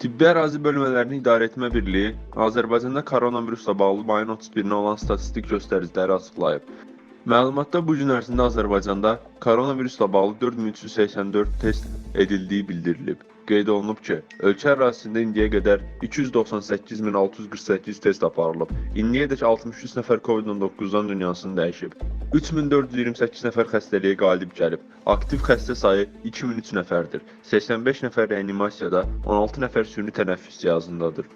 Tibbi Ərazi Bölmələrini İdarə Etmə Birliyi Azərbaycanda koronavirusla bağlı mayın 31-nə olan statistik göstəriciləri açıqlayıb. Məlumatda bu gün ərzində Azərbaycanda koronavirusla bağlı 4384 test edildiyi bildirilib. Qeyd olunub ki, ölkə ərazisində indiyə qədər 298648 test aparılıb. İndiyədək 63 nəfər COVID-19-dan dünyasını dəyişib. 3428 nəfər xəstəliyə qalib gəlib. Aktiv xəstə sayı 2003 nəfərdir. 85 nəfər reanimasiyada, 16 nəfər süni tənəffüs cihazındadır.